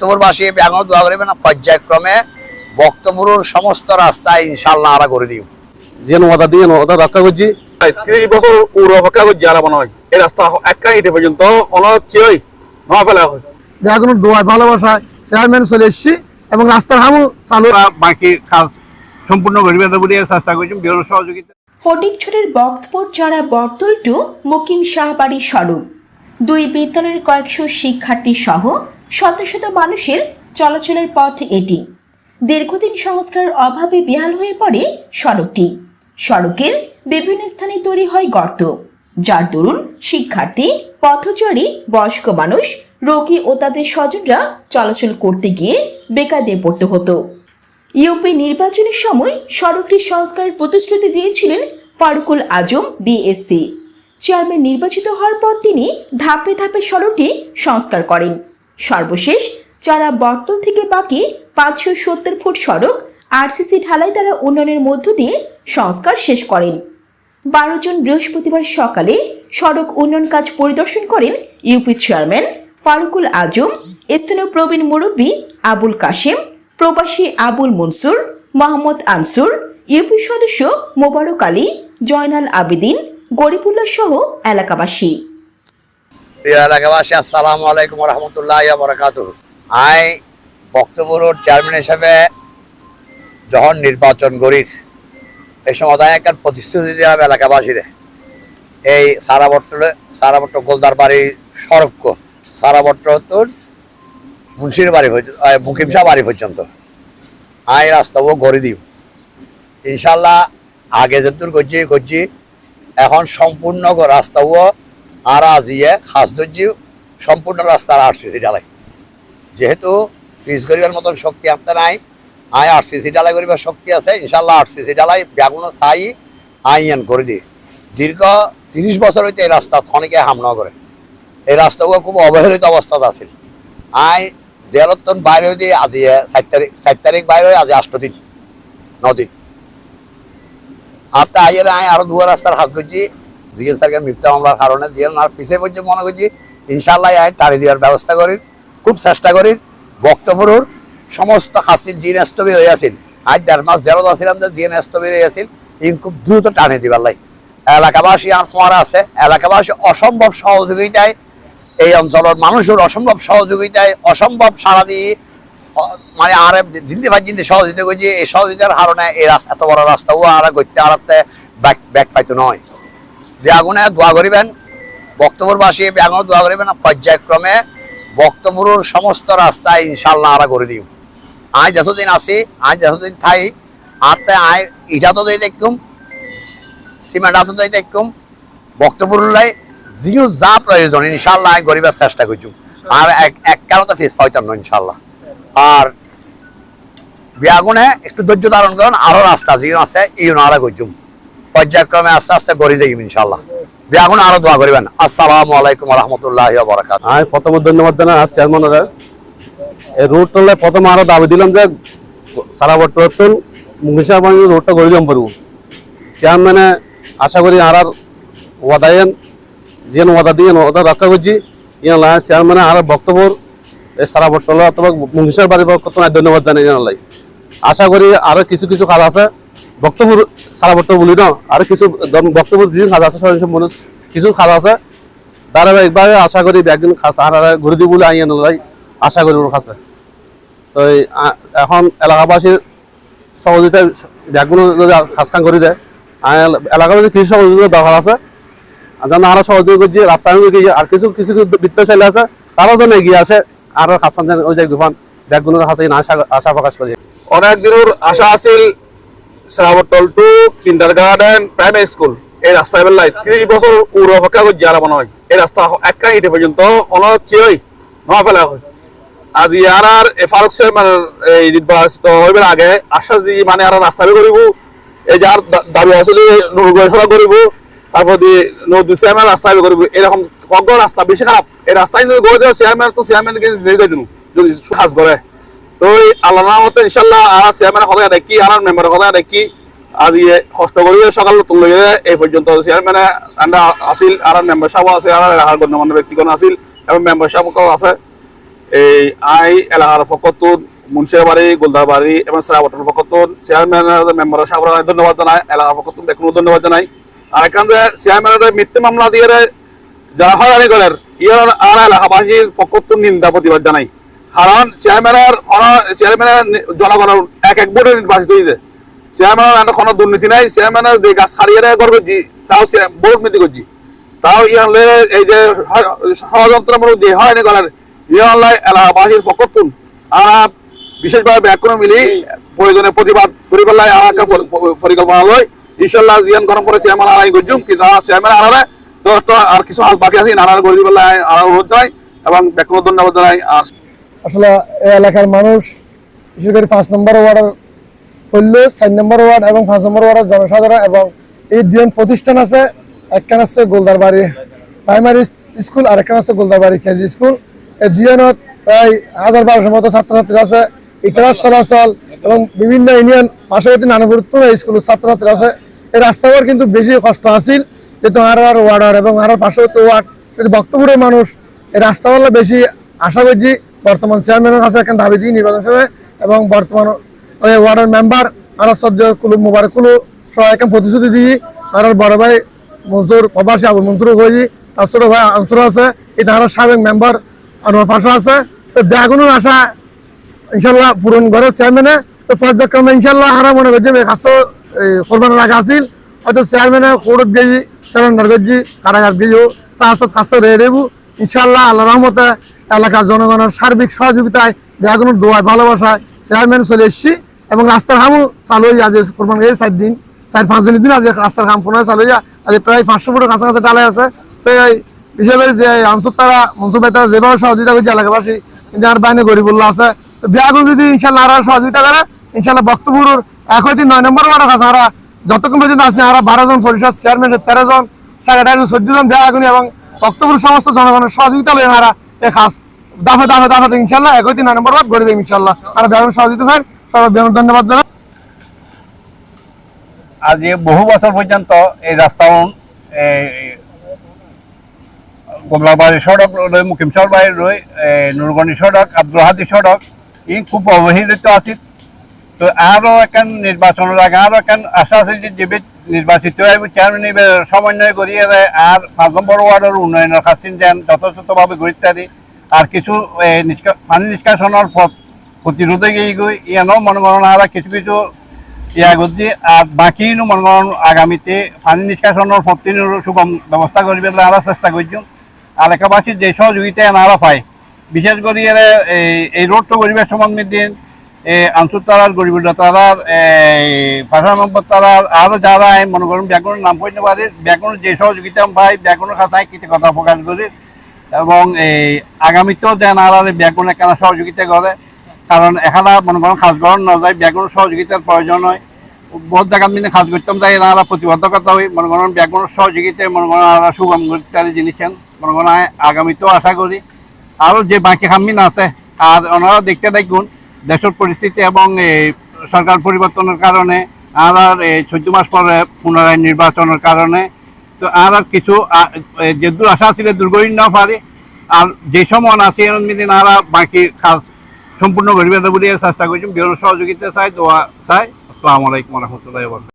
বক্তব্যবাসী ব্যাঙ্গন দোয়া করিবে না পর্যায়ক্রমে বক্তব্যর সমস্ত রাস্তায় ইনশাল্লাহ আরা করে দিব যেন ওদা দিয়ে ওদা রক্ষা করছি। তিরিশ বছর উড়ো অপেক্ষা করছি আর মনে হয়। এই রাস্তা একটা ইটে পর্যন্ত ফেলা হয়। দোয়ায় ভালোবাসায় চেয়ারম্যান চলে এসছি এবং রাস্তার হামু চালু। বাকি কাজ সম্পূর্ণ করিবে বলে চেষ্টা করছি বিভিন্ন সহযোগিতা। ফটিকছড়ির বক্তপুর চারা বর্তল টু মুকিম শাহবাড়ি সড়ক দুই বিদ্যালয়ের কয়েকশো শিক্ষার্থী সহ শত শত মানুষের চলাচলের পথ এটি। দীর্ঘদিন সংস্কারের অভাবে বেহাল হয়ে পড়ে সড়কটি। সড়কের বিভিন্ন স্থানে তৈরি হয় গর্ত, যার দরুন শিক্ষার্থী, পথচারী, বয়স্ক মানুষ, রোগী ও তাদের স্বজনরা চলাচল করতে গিয়ে বেকার দিয়ে পড়তে হতো। ইউপি নির্বাচনের সময় সড়কটি সংস্কারের প্রতিশ্রুতি দিয়েছিলেন ফারুকুল আজম, বিএসসি। চেয়ারম্যান নির্বাচিত হওয়ার পর তিনি ধাপে ধাপে সড়কটি সংস্কার করেন। সর্বশেষ, যারা বর্তল থেকে বাকি পাঁচশো সত্তর ফুট সড়ক আরসিসি ঢালাই দ্বারা উন্নয়নের মধ্য দিয়ে সংস্কার শেষ করেন। বারো জন বৃহস্পতিবার সকালে সড়ক উন্নয়ন কাজ পরিদর্শন করেন ইউপি চেয়ারম্যান ফারুকুল আজম, স্থানীয় প্রবীণ মুরব্বী আবুল কাশেম, প্রবাসী আবুল মনসুর, মোহাম্মদ আনসুর, ইউপি সদস্য মোবারক আলী, জয়নাল আবেদিন, গরিবুল্লাহ সহ এলাকাবাসী। প্রিয় এলাকাবাসী, আসসালামু আলাইকুম রহমতুল্লাহ বরাকাত আই বক্তব্যর চেয়ারম্যান হিসেবে যখন নির্বাচন করি এই সময় একটা প্রতিশ্রুতি দিলাম এলাকাবাসীরে। এই সারাবট্টলে, সারাবট্ট গোলদার বাড়ি সড়ক, সারাবট্ট তোর মুন্সির বাড়ি মুকিম শাহ বাড়ি পর্যন্ত। আই রাস্তাও গড়ে দিব ইনশাল্লাহ আগে যেদূর করছি করছি এখন সম্পূর্ণ রাস্তাও আর আজিয়ে হাসদর্জি সম্পূর্ণ রাস্তার আরসিসি ডালাই যেহেতু ফিজ করিবার মতন শক্তি আনতে নাই, আই আরসিসি ডালাই করিবার শক্তি আছে ইনশাল্লাহ আরসিসি ডালাই ব্যাগুনো চাই আইয়ান করে দি দীর্ঘ তিরিশ বছর হইতে এই রাস্তা অনেকে হামনা করে। এই রাস্তাগুলো খুব অবহেলিত অবস্থাত আছিল। আই জেলতন বাইরে হইতে আজি চার তারিখ চার তারিখ বাইরে হয়ে আজি আষ্ট দিন নদিন আপনি আইয়ের আয় আরও দুয়ার রাস্তার হাত করছি দুজন স্যারকে মিথ্যা মামলার কারণে দিয়ে আর পিছিয়ে পড়ছে মনে করছি ইনশাল্লাহ আয় টাড়ি দেওয়ার ব্যবস্থা করি, খুব চেষ্টা করি বক্তব্যর সমস্ত হাসির জিন হয়ে আছিল আজ দেড় মাস জেলত আসছিলাম যে জিন হয়ে আছিল ইন খুব দ্রুত টানে দিবার লাই। এলাকাবাসী আর ফোয়ারা আছে, এলাকাবাসী অসম্ভব সহযোগিতায় এই অঞ্চলের মানুষের অসম্ভব সহযোগিতায়, অসম্ভব সারা দিয়ে মানে আর দিনতে ভাই দিনতে সহযোগিতা করছি, এই সহযোগিতার কারণে এই রাস্তা এত বড় রাস্তা ও আর করতে আরাতে ব্যাক ব্যাক পাইতো নয়। যে আগুনে দোয়া করিবেন, বক্তব্যবাসী আগুনে দোয়া করিবেন পর্যায়ক্রমে বক্তব্যর সমস্ত রাস্তায় ইনশাল্লাহ আরা করে দিব আজ যতদিন আছি, আজ যতদিন থাই আতে আয়, ইটা তো দেখুম, সিমেন্ট আতো দিয়ে দেখুম বক্তব্যলাই যিও যা প্রয়োজন ইনশাল্লাহ আয় গরিবের চেষ্টা করছু আর এক এক কারণে ফিস পাইতাম না ইনশাল্লাহ আর বিয়াগুনে একটু ধৈর্য ধারণ করুন, আরও রাস্তা যিও আছে ইউন আরা করছুম। পর্যায়ক্রমে আস্তে আস্তে গড়ি যাইম ইনশাল্লাহ এখন আরও দোয়া করিবেন। আসসালামু আলাইকুম রহমতুল্লাহ আমি প্রথমে ধন্যবাদ জানাই এই রোড টলে প্রথমে আরও দাবি দিলাম যে, সারা বর্তমান মুখিসা বাণী রোডটা করে দিলাম পারব চেয়ারম্যানে আশা করি আর আর ওয়াদায়েন যেন দিয়ে ওদা রক্ষা করছি। লাই চেয়ারম্যানে আর বক্তব্য সারা বর্তল অথবা মুখিসার বাড়ির কত ধন্যবাদ জানাই জানালাই আশা করি আরও কিছু কিছু কাজ আছে। বক্তব্য সারা বক্তব্য বলি না? আর কিছু বক্তব্য যে কাজ আছে মানুষ কিছু কাজ আছে। ধারাবাহিকভাবে আশা করি একদিন খাস। আর ঘুরে দিব বলে আইয়া নলাই আশা করি ওর কাছে তো এখন এলাকাবাসীর সহযোগিতা, ব্যাগগুলো যদি খাস খান করে দেয় এলাকার কিছু সহযোগিতা দরকার আছে। যেন আরও সহযোগিতা করছি, রাস্তায় গিয়ে আর কিছু কিছু বৃত্তশালী আছে, তারাও যেন এগিয়ে আসে, আরও খাসান ওই যে দুফান ব্যাগগুলোর কাছে আশা আশা প্রকাশ করি। অনেক দিনের আশা আছিল শ্রাবটল টু কিন্ডার প্রাইমারি স্কুল এই রাস্তা বেলায় তিরিশ বছর উড়ো অপেক্ষা করছি আর মনে হয়, এই রাস্তা একটা ইটে পর্যন্ত অনেক কি হয় নয়া ফেলা হয়। আজ আর এ ফারুক মানে এই নির্বাচিত হইবার আগে আশ্বাস দিয়ে মানে আর রাস্তা বি করিব, এই যার দাবি আছিল নুরগড়া করিব, তারপর দিয়ে নদী চেয়ারম্যান রাস্তা বি করিব, এরকম সব রাস্তা, বেশি খারাপ। এই রাস্তায় যদি গড়ে দেওয়া চেয়ারম্যান তো চেয়ারম্যানকে দিয়ে দেয় যদি কাজ করে তো আল্লাহ নামতে ইনশাল্লাহ আর চেয়ারম্যান কথা দেখি, আর মেম্বারের কথা দেখি। আজ কষ্ট করি সকাল তুলে এই পর্যন্ত চেয়ারম্যানে আমরা আসিল আর মেম্বার সাহেব আছে, আর এলাকার গণ্যমান্য ব্যক্তিগণ আসিল এবং মেম্বার সাহেব আছে। এই আই এলাকার ফকতুন, মুন্সিয়াবাড়ি, গোলদারবাড়ি, এবং সারাবটল ফকতুন চেয়ারম্যান মেম্বার সাহরান ধন্যবাদ জানাই, এলাকার ফকতুন দেখুন ধন্যবাদ জানাই। আর এখান থেকে চেয়ারম্যানের মিথ্যে মামলা দিয়ে যারা হয়রানি করেন, ইয়ার আর এলাকাবাসীর পক্ষতুন নিন্দা, প্রতিবাদ জানাই। কারণ চেয়ারম্যানের চেয়ারম্যানের এক এক বোর্ডে নির্বাচিত হয়েছে চেয়ারম্যানের কোনো দুর্নীতি নাই, চেয়ারম্যানের যে গাছ গড় করছি তাও বোর্ড নীতি করছি। তাও এই যে ষড়যন্ত্রমূলক যে হয়নি করার বিশেষভাবে ব্যাকুণ মিলি প্রয়োজনে প্রতিবাদ করি পেলাই আর একটা পরি- পরি- পরিকল্পনা লই ইনশাল্লাহ জিয়ান গরম করে চেয়ারম্যান আড়াই কিন্তু চেয়ারম্যান আড়ারে তো আর কিছু বাকি আছে করে পেলাই আর অনুরোধ জানাই এবং ব্যাকুণ ধন্যবাদ জানাই। আর আসলে এই এলাকার মানুষ, বিশেষ করে পাঁচ নম্বর ওয়ার্ডের ফল্য চার নম্বর ওয়ার্ড এবং পাঁচ নম্বর ওয়ার্ডের জনসাধারণ এবং এই দুজন প্রতিষ্ঠান আছে, একখান আছে গোলদারবাড়ি প্রাইমারি স্কুল আর একখান আছে গোলদারবাড়ি কেজি স্কুল। এই দুজনত প্রায় হাজার বারোশোর মতো ছাত্রছাত্রী আছে, ইতিহাস চলাচল এবং বিভিন্ন ইউনিয়ন পার্শ্ববর্তী নানা গুরুত্বপূর্ণ স্কুলের ছাত্রছাত্রী আছে। এই রাস্তাঘাট কিন্তু বেশি কষ্ট আছিল, যেহেতু আর আর ওয়ার্ডার এবং আর পার্শ্ববর্তী ওয়ার্ড, যদি বক্তব্যের মানুষ এই রাস্তাগুলো বেশি আশা করছি বর্তমান চেয়ারম্যানের কাছে এখন দাবি দিই নির্বাচন সময় এবং বর্তমান, ওই ওয়ার্ডের মেম্বার আর সদ্য কুলু মুবারক কুলু সবাই এখন প্রতিশ্রুতি দিই। আর বড় ভাই মনসুর, প্রবাসী আবু মনসুর হয়ে তার ছোট ভাই আনসুর আছে। এই তার সাবেক মেম্বার আনোয়ার পাশা আছে। তো ব্যাগুনের আশা ইনশাল্লাহ পূরণ করে চেয়ারম্যানে তো পর্যায়ক্রমে ইনশাল্লাহ হারা মনে করছি খাস কোরবান রাখা আছিল হয়তো চেয়ারম্যানে কোর্ট গেছি সেরেন্ডার করছি কারাগার গেছি। তার সাথে খাস রে দেবো ইনশাল্লাহ আল্লাহ রহমতে এলাকার জনগণের সার্বিক সহযোগিতায় ব্যাগুনের দোয়ায় ভালোবাসায় চেয়ারম্যান চলে এসেছি এবং রাস্তার কামও চালু হয়ে আজ কোরবান। গেছে চার দিন, চার পাঁচ দিনের দিন আজ রাস্তার কাম পুনরায় চালু হয়ে আজ প্রায় পাঁচশো ফুটের কাছাকাছি ডালে আছে। তো এই বিশেষ যে আনসুর তারা মনসুর ভাই তারা যেভাবে সহযোগিতা করছে এলাকাবাসী, কিন্তু আর বাইরে গরিবুল্লাহ আছে। তো বিয়াগুলো যদি ইনশাল্লাহ আর সহযোগিতা করে ইনশাল্লাহ বক্তপুরুর এক হইতে নয় নম্বর ওয়ার্ড আছে আমরা যতক্ষণ পর্যন্ত আছে আমরা বারো জন পরিষদ চেয়ারম্যান, তেরো জন সেক্রেটারি চোদ্দ জন বিয়াগুনি এবং বক্তপুর সমস্ত জনগণের সহযোগিতা লই আমরা এই খাস দাফে দাফে দাফে ইনশাল্লাহ এক হইতে নয় নম্বর গড়ে দেয় ইনশাল্লাহ। আর বিয়াগুন সহযোগিতা স্যার সবাই বিয়াগুন ধন্যবাদ আজ বহু বছর পর্যন্ত এই রাস্তাও গোমলাবাড়ি সড়ক রই মুকিমচর বাড়ি রই নুরগনি সড়ক, আব্দুল সড়ক, ই খুব অবহেলিত আছিল তো আরও এখন নির্বাচনের আগে আরও এখন আশা আছে যে যে নির্বাচিত চেয়ারম্যান সমন্বয় করি, এরা আর পাঁচ নম্বর ওয়ার্ডের উন্নয়নের খাসিন যেন যথাযথভাবে গড়িতারি আর কিছু পানি নিষ্কাশনের পথ প্রতিরোধে গিয়ে ইয়ানো করেন আর কিছু কিছু ইয়া করছি, আর বাকি মনে করেন আগামীতে পানি নিষ্কাশনের প্রতিনিধির সুগম ব্যবস্থা করবে আমরা চেষ্টা করছি। এলাকাবাসীর যে সহযোগিতা এনারা পায়। বিশেষ করে এই- এই রোডটা গরিবের সম্বন্ধে দিন আঞ্চল তারার ভাষা নম্বর তারার আরও যারা মনে করেন ব্যাকরণের নাম পড়তে পারে ব্যাকরণের যে সহযোগিতা পাই, ব্যাকরণের খাতায় কিছু কথা প্রকাশ করি। এবং এই আগামীতেও দেন আর ব্যাকরণে কেন সহযোগিতা করে? কারণ এখানে মনে করেন খাস গরম না যায়, ব্যাকরণ সহযোগিতার প্রয়োজন হয়। বহুত জায়গা মিলে খাস করতাম, তাই এনারা প্রতিবদ্ধকতা হই মনে করেন ব্যাকরণ সহযোগিতায় মনে করেন আমরা সুগম ইত্যাদি জিনিস মনে করেন আগামীতেও আশা করি। আরও যে বাকি খামিন আছে, আর ওনারা দেখতে দেখুন দেশের পরিস্থিতি এবং সরকার পরিবর্তনের কারণে, আর আর এই চোদ্দ মাস পরে পুনরায় নির্বাচনের কারণে, তো আর আর কিছু যে দূর আশা ছিল দুর্গহীন না পারে, আর যে সমন আছে এর আর বাকি কাজ সম্পূর্ণ গরিবের বলিয়ে চেষ্টা করছি বিভিন্ন সহযোগিতা চাই, দোয়া চাই। আসসালামু আলাইকুম রহমতুল্লাহ